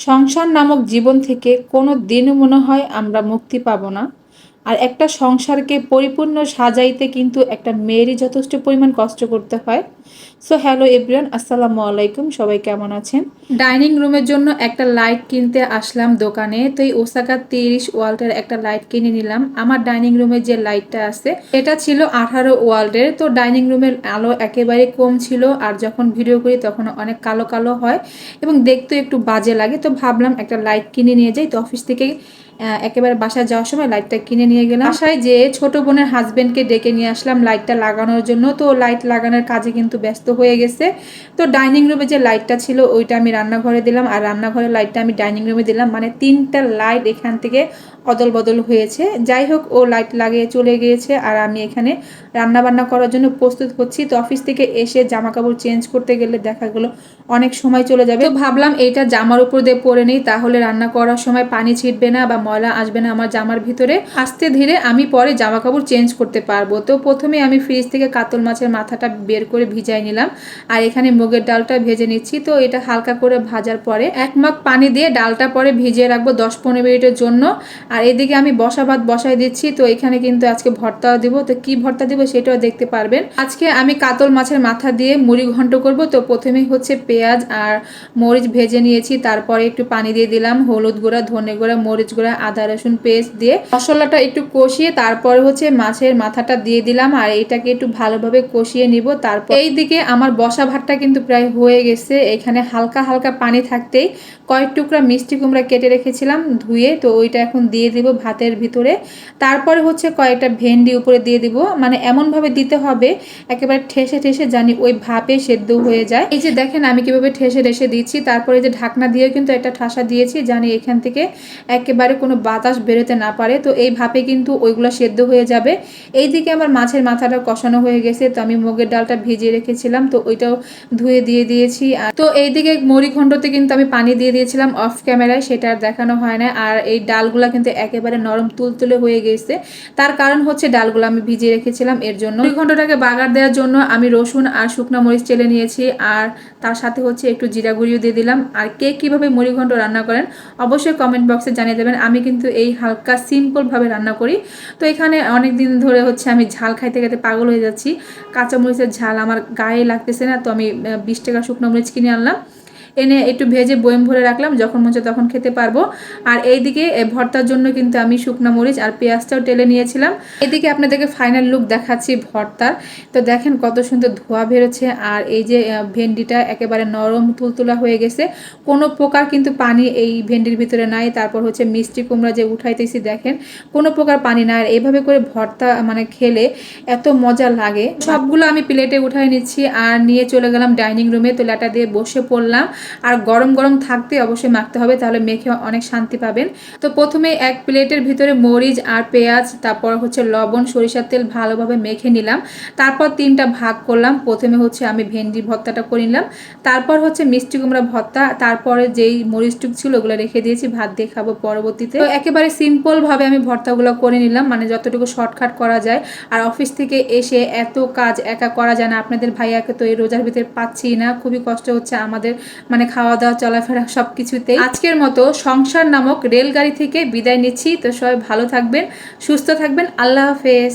সংসার নামক জীবন থেকে কোনো দিনও মনে হয় আমরা মুক্তি পাব না। আর একটা সংসারকে পরিপূর্ণ সাজাইতে কিন্তু একটা মেয়েরই যথেষ্ট পরিমাণ কষ্ট করতে হয়। সো হ্যালো এভরিওয়ান আসসালামু আলাইকুম, সবাই কেমন আছেন? ডাইনিং রুমের জন্য একটা লাইট কিনতে আসলাম দোকানে, তো এই ওসাকা তিরিশ ওয়াল্টের একটা লাইট কিনে নিলাম। আমার ডাইনিং রুমের যে লাইটটা আছে, এটা ছিল আঠারো ওয়াল্টের, তো ডাইনিং রুমের আলো একেবারে কম ছিল, আর যখন ভিডিও করি তখন অনেক কালো কালো হয় এবং দেখতে একটু বাজে লাগে, তো ভাবলাম একটা লাইট কিনে নিয়ে যাই, তো অফিস থেকে একেবারে বাসায় যাওয়ার সময় লাইটটা কিনে নিয়ে গেলাম। বাসায় যে ছোট বোনের হাজবেন্ডকে ডেকে নিয়ে আসলাম লাইটটা লাগানোর জন্য। তো লাইট লাগানোর কাজে কিন্তু ব্যস্ত হয়ে গেছে। তো ডাইনিং রুমে যে লাইটটা ছিল, ওইটা আমি রান্নাঘরে দিলাম। আর রান্নাঘরের লাইটটা আমি ডাইনিং রুমে দিলাম। মানে তিনটা লাইট এখান থেকে অদল বদল হয়েছে। যাই হোক, ও লাইট লাগিয়ে চলে গিয়েছে। আর আমি এখানে রান্না বান্না করার জন্য প্রস্তুত হচ্ছি। তো অফিস থেকে এসে জামা কাপড় চেঞ্জ করতে গেলে দেখা গেলো, অনেক সময় চলে যাবে। তো ভাবলাম এইটা জামার উপর দিয়ে পরে নেই। তাহলে রান্না করার সময় পানি ছিটবে না বা ময়লা আসবে না আমার জামার ভিতরে। আস্তে ধীরে আমি পরে জামা কাপড় চেঞ্জ করতে পারব। তো প্রথমে আমি ফ্রিজ থেকে কাতল মাছের মাথাটা বের করে ভিজাই নিলাম। আর এখানে মুগের ডালটা ভেজে নিচ্ছি। তো এটা হালকা করে ভাজার পরে এক মগ পানি দিয়ে ডালটা পরে ভিজিয়ে রাখব দশ পনেরো মিনিটের জন্য। আর এদিকে আমি বসা ভাত বসাই দিচ্ছি। তো এখানে কিন্তু আজকে ভর্তাও দিব। তো কি ভর্তা দিব সেটাও দেখতে পারবেন। আজকে আমি কাতল মাছের মাথা দিয়ে মুড়ি ঘন্ট করব। তো প্রথমেই হচ্ছে পেঁয়াজ আর মরিচ ভেজে নিয়েছি। তারপরে একটু পানি দিয়ে দিলাম। হলুদ গুঁড়া, ধনে গুঁড়া, মরিচ গুঁড়া আদা, রসুন পেস্ট দিয়ে মশলাটা একটু কষিয়ে তারপরে হচ্ছে মাছের মাথাটা দিয়ে দিলাম আর এটাকে একটু ভালোভাবে কষিয়ে নিব। তারপর এই দিকে আমার বসা ভাতটা কিন্তু প্রায় হয়ে গেছে। এখানে হালকা হালকা পানি থাকতেই কয়েক টুকরা মিষ্টি কুমড়া কেটে রেখেছিলাম ধুয়ে, তো ওইটা এখন দিয়ে দিব ভাতের ভিতরে। তারপরে হচ্ছে কয়েকটা ভেন্ডি উপরে দিয়ে দিব। মানে এমনভাবে দিতে হবে, একেবারে ঠেসে ঠেসে জানি ওই ভাপে সেদ্ধ হয়ে যায়। এই যে দেখেন আমি কীভাবে ঠেসে ঠেসে দিচ্ছি। তারপরে যে ঢাকনা দিয়ে কিন্তু একটা ঠাসা দিয়েছি। জানি এখান থেকে একেবারে কোনো বাতাস বেরোতে না পারে, তো এই ভাপে কিন্তু ওইগুলো সেদ্ধ হয়ে যাবে। এই দিকে আমার মাছের মাথাটা কষানো হয়ে গেছে, তো আমি মুগের ডালটা ভিজিয়ে রেখেছিলাম, তো ওইটাও ধুয়ে দিয়ে দিয়েছি। তো এইদিকে মরি খণ্ডতে কিন্তু আমি পানি দিয়ে দিয়েছিলাম অফ ক্যামেরায়, সেটা আর দেখানো হয় না। আর এই ডালগুলো কিন্তু একেবারে নরম তুলতুলে হয়ে গেছে। তার কারণ হচ্ছে ডালগুলো আমি ভিজিয়ে রেখেছিলাম, এর জন্য। ঘন্টটাকে বাগার দেওয়ার জন্য আমি রসুন আর শুকনো মরিচ চেলে নিয়েছি, আর তার সাথে হচ্ছে একটু জিরা গুঁড়িও দিয়ে দিলাম। আর কে কীভাবে মুড়ি ঘন্ট রান্না করেন, অবশ্যই কমেন্ট বক্সে জানিয়ে দেবেন। আমি কিন্তু এই হালকা সিম্পলভাবে রান্না করি। তো এখানে অনেক দিন ধরে হচ্ছে আমি ঝাল খাইতে খাইতে পাগল হয়ে যাচ্ছি। কাঁচামরিচের ঝাল আমার গায়ে লাগতেছে না, তো আমি বিশ টাকা শুকনো মরিচ কিনে আনলাম। এনে একটু ভেজে বয়ম ভরে রাখলাম, যখন মনে তখন খেতে পারব। আর এইদিকে ভর্তার জন্য কিন্তু আমি শুকনো মরিচ আর পেঁয়াজটাও টেলে নিয়েছিলাম। এদিকে আপনাদেরকে ফাইনাল লুক দেখাচ্ছি ভর্তার। তো দেখেন কত সুন্দর ধোয়া বেরোচ্ছে আর এই যে ভেন্ডিটা একেবারে নরম তুলতুলা হয়ে গেছে। কোনো প্রকার কিন্তু পানি এই ভেন্ডির ভিতরে নাই। তারপর হচ্ছে মিষ্টি কুমড়া যে উঠাইতেছি, দেখেন কোনো প্রকার পানি নাই। আর এইভাবে করে ভর্তা মানে খেলে এত মজা লাগে। সবগুলো আমি প্লেটে উঠাই নিচ্ছি আর নিয়ে চলে গেলাম ডাইনিং রুমে। তো ল্যাটা দিয়ে বসে পড়লাম। আর গরম গরম থাকতে অবশ্যই মাখতে হবে, তাহলে মেখে অনেক শান্তি পাবেন। তো প্রথমে এক প্লেটের ভিতরে মরিচ আর পেঁয়াজ, তারপর হচ্ছে লবণ, সরিষার তেল ভালোভাবে মেখে নিলাম। তারপর তিনটা ভাগ করলাম, প্রথমে হচ্ছে আমি ভেন্ডি ভর্তাটা করে নিলাম। তারপর হচ্ছে মিষ্টি কুমড়া ভর্তা, তারপরে যেই মরিচটুক ছিল ওগুলো রেখে দিয়েছি, ভাত দিয়ে খাব পরবর্তীতে। তো একেবারে সিম্পলভাবে আমি ভর্তাগুলো করে নিলাম মানে যতটুকু শর্টকাট করা যায়। আর অফিস থেকে এসে এত কাজ একা করা যায় না, আপনাদের ভাইয়াকে তো এই রোজার ভিতরে পাচ্ছি না, খুবই কষ্ট হচ্ছে আমাদের। মানে খাওয়া দাওয়া, চলাফেরা সব কিছুতেই আজকের মতো সংসার নামক রেলগাড়ি থেকে বিদায় নিচ্ছি। তো সবাই ভালো থাকবেন, সুস্থ থাকবেন। আল্লাহ হাফেজ।